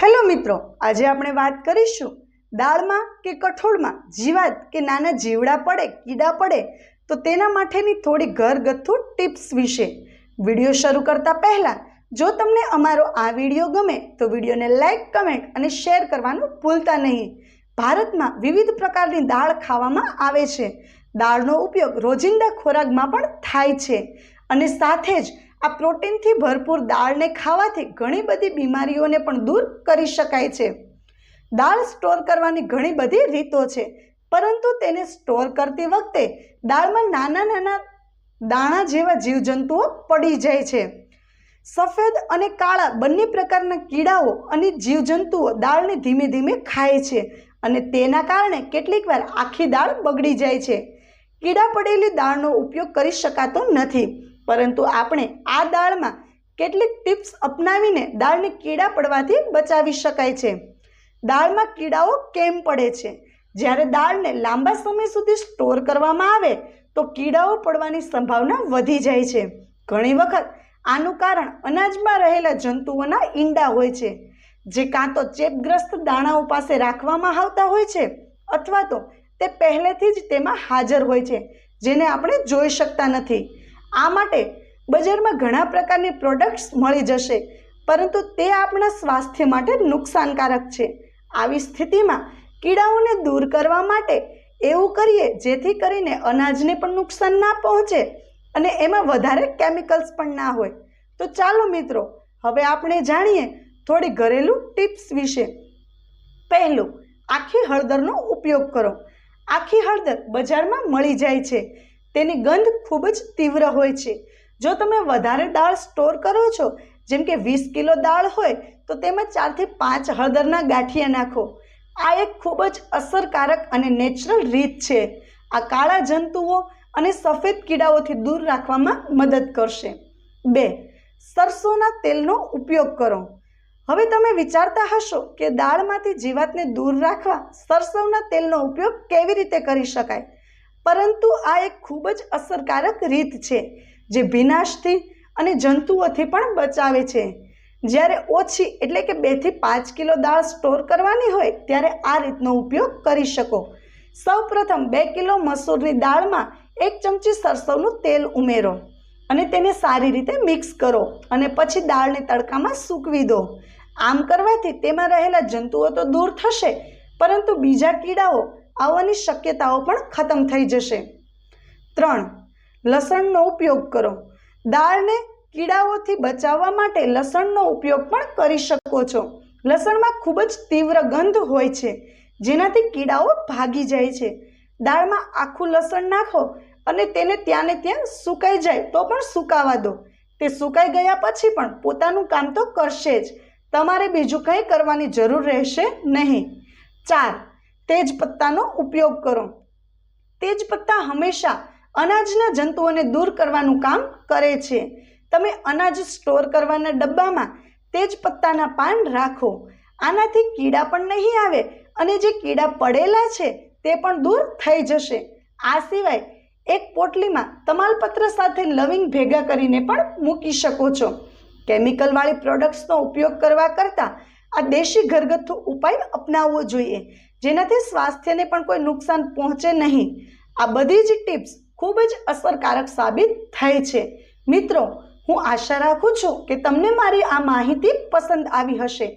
Hello મિત્રો, આજે આપણે વાત કરીશું દાળમાં કે કઠોળમાં? જીવાત કે નાના જીવડા પડે, કીડા પડે, તો તેના માટેની થોડી ઘરગથ્થુ ટિપ્સ વિશે. વીડિયો શરૂ કરતા પહેલાં, જો તમને અમારો આ વીડિયો ગમે, તો વિડીયોને લાઇક કમેન્ટ અને શેર કરવાનું ભૂલતા નહીં. ભારતમાં વિવિધ પ્રકારની દાળ ખાવામાં આવે છે. દાળનો ઉપયોગ રોજિંદા ખોરાકમાં પણ થાય છે અને સાથે જ આ પ્રોટીનથી ભરપૂર દાળને ખાવાથી ઘણી બધી બીમારીઓને પણ દૂર કરી શકાય છે. દાળ સ્ટોર કરવાની ઘણી બધી રીતો છે, પરંતુ તેને સ્ટોર કરતી વખતે દાળમાં નાના નાના દાણા જેવા જીવજંતુઓ પડી જાય છે. સફેદ અને કાળા બંને પ્રકારના કીડાઓ અને જીવજંતુઓ દાળને ધીમે ધીમે ખાય છે અને તેના કારણે કેટલીક વાર આખી દાળ બગડી જાય છે. કીડા પડેલી દાળનો ઉપયોગ કરી શકાતો નથી. પરંતુ આપણે આ દાળમાં કેટલીક ટિપ્સ અપનાવીને દાળને કીડા પડવાથી બચાવી શકાય છે. દાળમાં કીડાઓ કેમ પડે છે? જ્યારે દાળને લાંબા સમય સુધી સ્ટોર કરવામાં આવે, તો કીડાઓ પડવાની સંભાવના વધી જાય છે. ઘણી વખત આનું કારણ અનાજમાં રહેલા જંતુઓના ઈંડા હોય છે, જે કાં તો ચેપગ્રસ્ત દાણાઓ પાસે રાખવામાં આવતા હોય છે, અથવા તો તે પહેલેથી જ તેમાં હાજર હોય છે, જેને આપણે જોઈ શકતા નથી. આ માટે બજારમાં ઘણા પ્રકારની પ્રોડક્ટ્સ મળી જશે, પરંતુ તે આપણા સ્વાસ્થ્ય માટે નુકસાનકારક છે. આવી સ્થિતિમાં કીડાઓને દૂર કરવા માટે એવું કરીએ જેથી કરીને અનાજને પણ નુકસાન ના પહોંચે અને એમાં વધારે કેમિકલ્સ પણ ના હોય. તો ચાલો મિત્રો, હવે આપણે જાણીએ થોડી ઘરેલું ટિપ્સ વિશે. પહેલું, આખી હળદરનો ઉપયોગ કરો. આખી હળદર બજારમાં મળી જાય છે. તેની ગંધ ખૂબ જ તીવ્ર હોય છે. જો તમે વધારે દાળ સ્ટોર કરો છો, જેમ કે વીસ કિલો દાળ હોય, તો તેમાં ચારથી પાંચ હળદરના ગાંઠિયા નાખો. આ એક ખૂબ જ અસરકારક અને નેચરલ રીત છે. આ કાળા જંતુઓ અને સફેદ કીડાઓથી દૂર રાખવામાં મદદ કરશે. બે, સરસોના તેલનો ઉપયોગ કરો. હવે તમે વિચારતા હશો કે દાળમાંથી જીવાતને દૂર રાખવા સરસવના તેલનો ઉપયોગ કેવી રીતે કરી શકાય? પરંતુ આ એક ખૂબ જ અસરકારક રીત છે, જે ભીનાશથી અને જંતુઓથી પણ બચાવે છે. જ્યારે ઓછી એટલે કે બેથી પાંચ કિલો દાળ સ્ટોર કરવાની હોય, ત્યારે આ રીતનો ઉપયોગ કરી શકો. સૌપ્રથમ બે કિલો મસૂરની દાળમાં એક ચમચી સરસવનું તેલ ઉમેરો અને તેને સારી રીતે મિક્સ કરો અને પછી દાળને તડકામાં સૂકવી દો. આમ કરવાથી તેમાં રહેલા જંતુઓ તો દૂર થશે, પરંતુ બીજા કીડાઓ આવવાની શક્યતાઓ પણ ખતમ થઈ જશે. ત્રણ, લસણનો ઉપયોગ કરો. દાળને કીડાઓથી બચાવવા માટે લસણનો ઉપયોગ પણ કરી શકો છો. લસણમાં ખૂબ જ તીવ્ર ગંધ હોય છે, જેનાથી કીડાઓ ભાગી જાય છે. દાળમાં આખું લસણ નાખો અને તેને ત્યાં ને ત્યાં સુકાઈ જાય તો પણ સુકાવા દો. તે સુકાઈ ગયા પછી પણ પોતાનું કામ તો કરશે જ. તમારે બીજું કંઈ કરવાની જરૂર રહેશે નહીં. ચાર તેજપત્તાનો ઉપયોગ કરો. તેજપત્તા હંમેશા અનાજના જંતુઓને દૂર કરવાનું કામ કરે છે. તમે અનાજ સ્ટોર કરવાના ડબ્બામાં તેજપત્તાના પાન રાખો. આનાથી કીડા પણ નહીં આવે અને જે કીડા પડેલા છે તે પણ દૂર થઈ જશે. આ સિવાય એક પોટલીમાં તમાલપત્ર સાથે લવિંગ ભેગા કરીને પણ મૂકી શકો છો. કેમિકલવાળી પ્રોડક્ટ્સનો ઉપયોગ કરવા કરતાં આ દેશી ઘરગથ્થુ ઉપાય અપનાવવો જોઈએ. જેનાથી સ્વાસ્થ્યને પણ કોઈ નુકસાન પહોંચે નહીં. આ બધી જ ટિપ્સ ખૂબ જ અસરકારક સાબિત થઈ છે. મિત્રો, હું આશા રાખું છું કે તમને મારી આ માહિતી પસંદ આવી હશે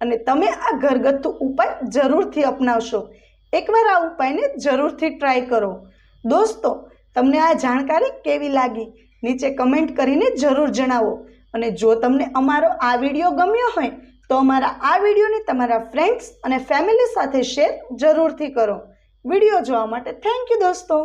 અને તમે આ ઘરગથ્થુ ઉપાય જરૂરથી અપનાવશો. એકવાર આ ઉપાયને જરૂરથી ટ્રાય કરો. દોસ્તો, તમને આ જાણકારી કેવી લાગી? નીચે કમેન્ટ કરીને જરૂર જણાવો અને જો તમને અમારો આ વીડિયો ગમ્યો હોય તો અમારા આ વિડીયોને તમારા ફ્રેન્ડ્સ અને ફેમિલી સાથે શેર જરૂરથી કરો. વીડિયો જોવા માટે થેન્ક યુ દોસ્તો.